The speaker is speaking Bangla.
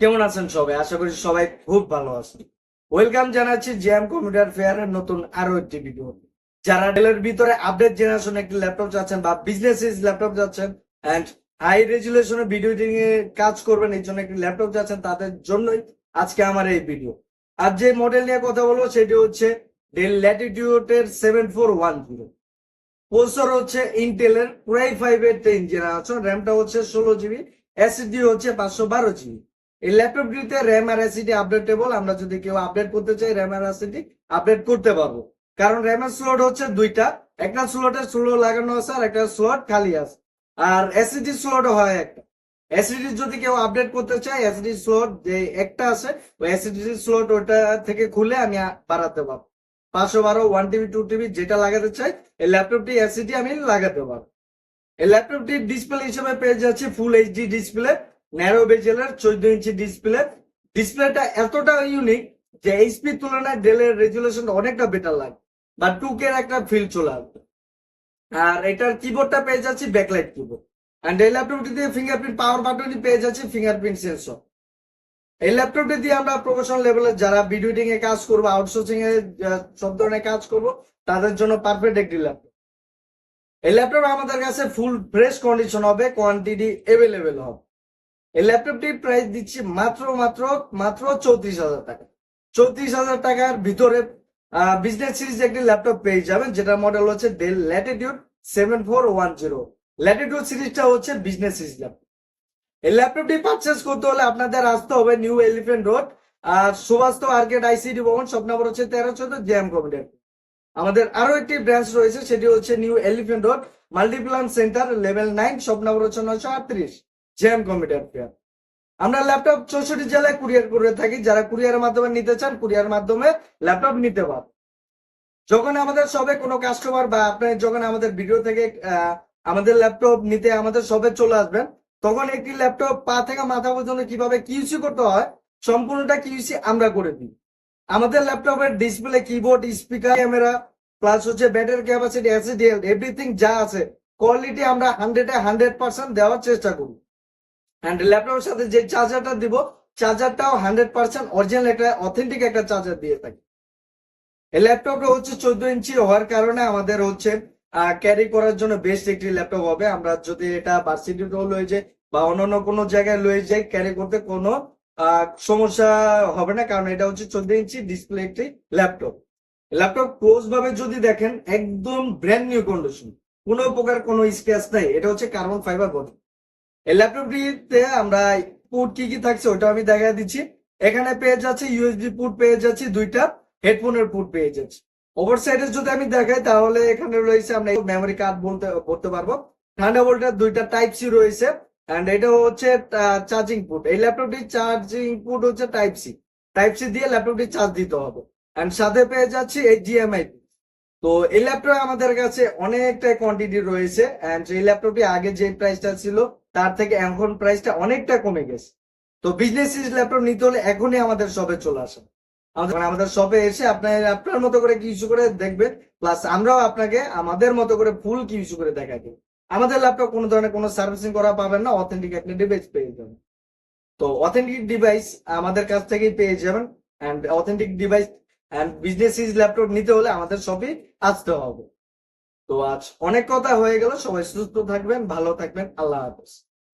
কেমন আছেন সবাই? আশা করি সবাই খুব ভালো আছেন। ওয়েলকাম জানাচ্ছি জ্যাম কম্পিউটার ফেয়ার এর নতুন আরও একটি ভিডিও যারা ডেলের ভিতরে আপডেট জেনারেশন একটি ল্যাপটপ চাচ্ছেন বা বিজনেস ল্যাপটপ চাচ্ছেন অ্যান্ড হাই রেজুলেশনের ভিডিও এ কাজ করবেন, এই জন্য একটি ল্যাপটপ যাচ্ছেন তাদের জন্যই আজকে আমার এই ভিডিও আর যে মডেল নিয়ে কথা বলব সেটি হচ্ছে ডেল ল্যাটিটিউড এর seven four one zero processor হচ্ছে ইন্টেলের প্রাই ফাইভ এর টেন জেনারেশন র্যামটা হচ্ছে ষোলো জিবি এসএসডি হচ্ছে পাঁচশো বারো জিবি এই ল্যাপটপটিতে র্যাম আর এসিডি আপডেটেবল আমরা যদি কেউ আপডেট করতে চাই র্যাম আর এসিডি আপডেট করতে পারব। কারণ র্যামের স্লট হচ্ছে দুইটা, একটা স্লটে স্লো লাগানো আছে আর একটা স্লট খালি আছে। আর এসিডি স্লটও হয় একটা। এসিডি যদি কেউ আপডেট করতে চায় এসিডি স্লট যে একটা আছে, ওই এসিডি স্লট ওটা থেকে খুলে আমি বাড়াতে পারব। পাঁচশো বারো ওয়ান টিভি টু টিভি যেটা লাগাতে চাই, এই ল্যাপটপটি এসিডি আমি লাগাতে পারব। এই ল্যাপটপটির ডিসপ্লে হিসেবে পেয়ে যাচ্ছে ফুল এইচডি ডিসপ্লে ন্যারো বেজেলের চোদ্দ ইঞ্চি ডিসপ্লে ডিসপ্লেটা এতটা ইউনিক যে এইচপি তুলনায় ডেলের রেজুলেশন অনেকটা বেটার লাগে, বা টু কে একটা ফিল চলে আসবে। আর এটার কিবোর্ডটা পেয়ে যাচ্ছি ব্যাকলাইট কিবোর্ড অ্যান্ড এই দিয়ে ফিঙ্গারপ্রিন্ট পাওয়ার বাটনই পেয়ে যাচ্ছি ফিঙ্গারপ্রিন্ট সেন্সর এই ল্যাপটপটি দিয়ে আমরা প্রফেশনাল লেভেলে যারা ভিডিও এডিটিং এ কাজ করব আউটসোর্সিং এ সব ধরনের কাজ করব, তাদের জন্য পারফেক্ট একটি ল্যাপটপ। এই ল্যাপটপ আমাদের কাছে ফুল ফ্রেশ কন্ডিশন হবে কোয়ান্টিটি এভেলেবেল হবে। এই ল্যাপটপটির প্রাইস দিচ্ছি মাত্র মাত্র মাত্র চৌত্রিশ হাজার টাকা। চৌত্রিশ হাজার টাকার ভিতরে বিজনেস সিরিজ একটি ল্যাপটপ পেয়ে যাবেন যেটা মডেল হচ্ছে Dell Latitude seven four one zero Latitude সিরিজটা হচ্ছে বিজনেস সিরিজ ল্যাপটপ। এই ল্যাপটপটি পারচেস করতে হলে আপনাদের আসতে হবে নিউ এলিফেন্ট রোড আর সুভাষ আর্কেট আইসিডি ভবন সব নম্বর হচ্ছে তেরো চোদ্দ জ্যাম কমিটার আমাদের আরও একটি ব্রাঞ্চ রয়েছে, সেটি হচ্ছে New Elephant Road Multiplan Center level nine সব নম্বর হচ্ছে নয়শো আটত্রিশ জ্যাম কম্পিউটার ফেয়ার আমরা ল্যাপটপ চৌষট্টি জেলায় কুরিয়ার করে থাকি, যারা কুরিয়ারের মাধ্যমে নিতে চান কুরিয়ার মাধ্যমে ল্যাপটপ নিতে পারেন যখন আমাদের সবে কোনো কাস্টমার বা আপনি যখন আমাদের ভিডিও থেকে আমাদের ল্যাপটপ নিতে আমাদের সবে চলে আসবেন, তখন একটি ল্যাপটপ পা থেকে মাথা পর্যন্ত কীভাবে কিউসি করতে হয়, সম্পূর্ণটা কিউসি আমরা করে দিই। আমাদের ল্যাপটপের display keyboard speaker camera plus হচ্ছে ব্যাটারি ক্যাপাসিটি এসিডিএল এভরিথিং যা আছে কোয়ালিটি আমরা হান্ড্রেডে হান্ড্রেড পার্সেন্ট দেওয়ার চেষ্টা করি। অ্যান্ড ল্যাপটপের সাথে যে চার্জারটা দিব চার্জারটাও হান্ড্রেড পার্সেন্ট অরিজিনাল একটা অথেন্টিক একটা চার্জার দিয়ে থাকি। এই ল্যাপটপটা হচ্ছে চোদ্দ ইঞ্চি হওয়ার কারণে আমাদের হচ্ছে ক্যারি করার জন্য বেস্ট একটি ল্যাপটপ হবে। আমরা যদি এটা ভার্সিটিতেও লয়ে যাই বা অন্যান্য কোনো জায়গায় লয়ে যাই ক্যারি করতে কোনো সমস্যা হবে না, কারণ এটা হচ্ছে চোদ্দ ইঞ্চি ডিসপ্লে একটি ল্যাপটপ ল্যাপটপ ক্লোজ ভাবে যদি দেখেন, একদম ব্র্যান্ড নিউ কন্ডিশন কোনো প্রকার কোনো স্ক্র্যাচ নাই। এটা হচ্ছে কার্বন ফাইবার বডি এই ল্যাপটপটিতে আমরা পুট কি কি থাকছে ওটা আমি দেখা দিচ্ছি। এখানে পেয়ে যাচ্ছে ইউএসবি পুট পেয়ে যাচ্ছি দুইটা হেডফোনের পুট পেয়ে যাচ্ছি। ওভার সাইডে যদি আমি দেখাই, তাহলে এখানে রয়েছে, আমরা মেমোরি কার্ড বলতে করতে পারব। ঠান্ডা ভোল্টের দুইটা টাইপ সি রয়েছে। এন্ড এটা হচ্ছে চার্জিং পুট এই ল্যাপটপটি চার্জিং পুট হচ্ছে টাইপ সি টাইপ সি দিয়ে ল্যাপটপটি চার্জ দিতে হবে। এন্ড সাথে পেয়ে যাচ্ছি এই জিএমআই তো এই ল্যাপটপ আমাদের কাছে অনেকটা কোয়ান্টিটি রয়েছে। এন্ড এই ল্যাপটপটি আগে যে প্রাইসটা ছিল, তার থেকে এখন প্রাইসটা অনেকটা কমে গেছে। তো বিজনেস ল্যাপটপ নিতে হলে এখনই আমাদের শপে চলে আসেন আমাদের শপে এসে আপনার আপনার মতো করে কিছু করে দেখবেন। প্লাস আমরাও আপনাকে আমাদের মতো করে ফুল কি ইস্যু করে দেখাই দেবো। আমাদের ল্যাপটপ কোনো ধরনের কোনো সার্ভিসিং করা পাবেন না অথেন্টিক একটা ডিভাইস পেয়ে যাবেন। তো অথেন্টিক ডিভাইস আমাদের কাছ থেকেই পেয়ে যাবেন and authentic device and business is laptop নিতে হলে আমাদের শপে আসতে হবে। তো আজ অনেক কথা হয়ে গেল, সবাই সুস্থ থাকবেন, ভালো থাকবেন, আল্লাহ হাফেজ।